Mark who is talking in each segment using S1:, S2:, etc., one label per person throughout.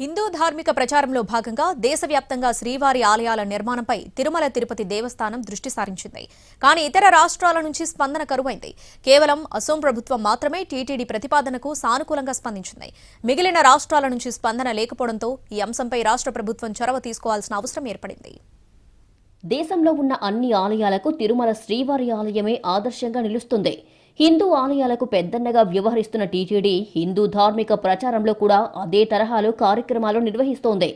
S1: హిందూ ధార్మిక ప్రచారంలో భాగంగా దేశవ్యాప్తంగా శ్రీవారి ఆలయాల నిర్మాణంపై తిరుమల తిరుపతి దేవస్థానం దృష్టి సారించింది. కానీ ఇతర రాష్ట్రాల నుంచి స్పందన కరువైంది. కేవలం అసోం ప్రభుత్వం మాత్రమే టీటీడీ ప్రతిపాదనకు సానుకూలంగా స్పందించింది. మిగిలిన రాష్ట్రాల నుంచి స్పందన లేకపోవడంతో ఈ అంశంపై రాష్ట్ర ప్రభుత్వం చొరవ తీసుకోవాల్సిన అవసరం ఏర్పడింది.
S2: దేశంలో ఉన్న అన్ని ఆలయాలకు తిరుమల శ్రీవారి ఆలయమే ఆదర్శంగా నిలుస్తుంది. హిందూ ఆలయాలకు పెద్దన్నగా వ్యవహరిస్తున్న టీటీడీ హిందూ ధార్మిక ప్రచారంలో కూడా అదే తరహాలో కార్యక్రమాలు నిర్వహిస్తోంది.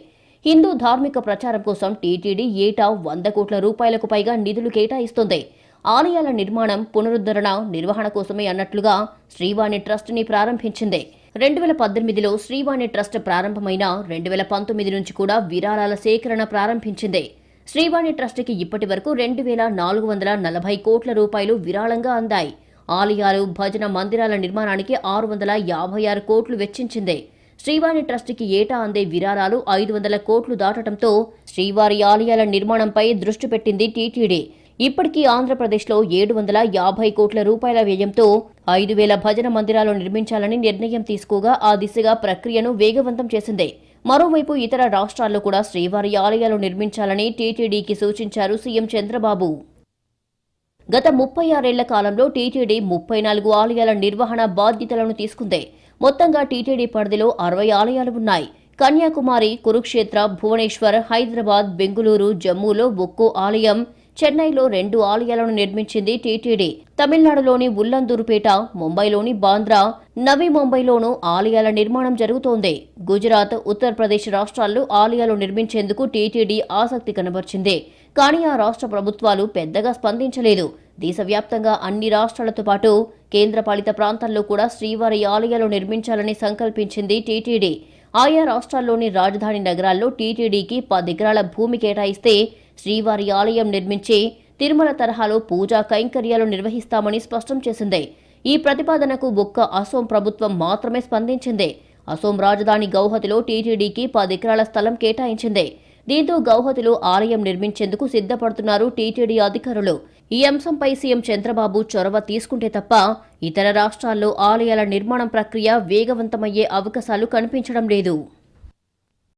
S2: హిందూ ధార్మిక ప్రచారం కోసం టీటీడీ ఏటా వంద కోట్ల రూపాయలకు పైగా నిధులు కేటాయిస్తోంది. ఆలయాల నిర్మాణం పునరుద్ధరణ నిర్వహణ కోసమే అన్నట్లుగా శ్రీవాణి ట్రస్ట్ని ప్రారంభించింది. రెండు వేల పద్దెనిమిదిలో శ్రీవాణి ట్రస్ట్ ప్రారంభమైన రెండు వేల పంతొమ్మిది నుంచి కూడా విరాళాల సేకరణ ప్రారంభించింది. శ్రీవాణి ట్రస్ట్కి ఇప్పటి వరకు రెండు వేల నాలుగు వందల నలభై కోట్ల రూపాయలు విరాళంగా అందాయి. ఆలయాలు భజన మందిరాల నిర్మాణానికి ఆరు వందల యాభై ఆరు కోట్లు వెచ్చించింది. శ్రీవారి ట్రస్ట్కి ఏటా అందే విరాళాలు ఐదు వందల కోట్లు దాటడంతో శ్రీవారి ఆలయాల నిర్మాణంపై దృష్టి పెట్టింది టీటీడీ. ఇప్పటికీ ఆంధ్రప్రదేశ్లో ఏడు వందల యాభై కోట్ల రూపాయల వ్యయంతో ఐదు వేల భజన మందిరాలు నిర్మించాలని నిర్ణయం తీసుకోగా ఆ దిశగా ప్రక్రియను వేగవంతం చేసింది. మరోవైపు ఇతర రాష్ట్రాల్లో కూడా శ్రీవారి ఆలయాలు నిర్మించాలని టీటీడీకి సూచించారు సీఎం చంద్రబాబు. గత ముప్పై ఆరేళ్ళ కాలంలో టీటీడీ ముప్పై నాలుగు ఆలయాల నిర్వహణ బాధ్యతలను తీసుకుంది. మొత్తంగా టీటీడీ పరిధిలో అరవై ఆలయాలు ఉన్నాయి. కన్యాకుమారి కురుక్షేత్ర భువనేశ్వర్ హైదరాబాద్ బెంగుళూరు జమ్మూలో ఒక్కో ఆలయం చెన్నైలో రెండు ఆలయాలను నిర్మించింది టీటీడీ. తమిళనాడులోని ఉల్లందూరుపేట ముంబైలోని బాంద్రా నవీ ముంబైలోనూ ఆలయాల నిర్మాణం జరుగుతోంది. గుజరాత్ ఉత్తరప్రదేశ్ రాష్ట్రాల్లో ఆలయాలు నిర్మించేందుకు టీటీడీ ఆసక్తి కనబర్చింది. కానీ ఆ రాష్ట్ర ప్రభుత్వాలు పెద్దగా స్పందించలేదు. దేశవ్యాప్తంగా అన్ని రాష్ట్రాలతో పాటు కేంద్రపాలిత ప్రాంతాల్లో కూడా శ్రీవారి ఆలయాలు నిర్మించాలని సంకల్పించింది టీటీడీ. ఆయా రాష్ట్రాల్లోని రాజధాని నగరాల్లో టీటీడీకి పది ఎకరాల భూమి కేటాయిస్తే శ్రీవారి ఆలయం నిర్మించి తిరుమల తరహాలో పూజా కైంకర్యాలు నిర్వహిస్తామని స్పష్టం చేసింది. ఈ ప్రతిపాదనకు ఒక్క అసోం ప్రభుత్వం మాత్రమే స్పందించింది. అసోం రాజధాని గౌహతిలో టీటీడీకి పది ఎకరాల స్థలం కేటాయించింది. దీంతో గౌహతిలో ఆలయం నిర్మించేందుకు సిద్ధపడుతున్నారు టీటీడీ అధికారులు. ఈ అంశంపై సీఎం చంద్రబాబు చొరవ తీసుకుంటే తప్ప ఇతర రాష్ట్రాల్లో ఆలయాల నిర్మాణం ప్రక్రియ వేగవంతమయ్యే అవకాశాలు కనిపించడం లేదు.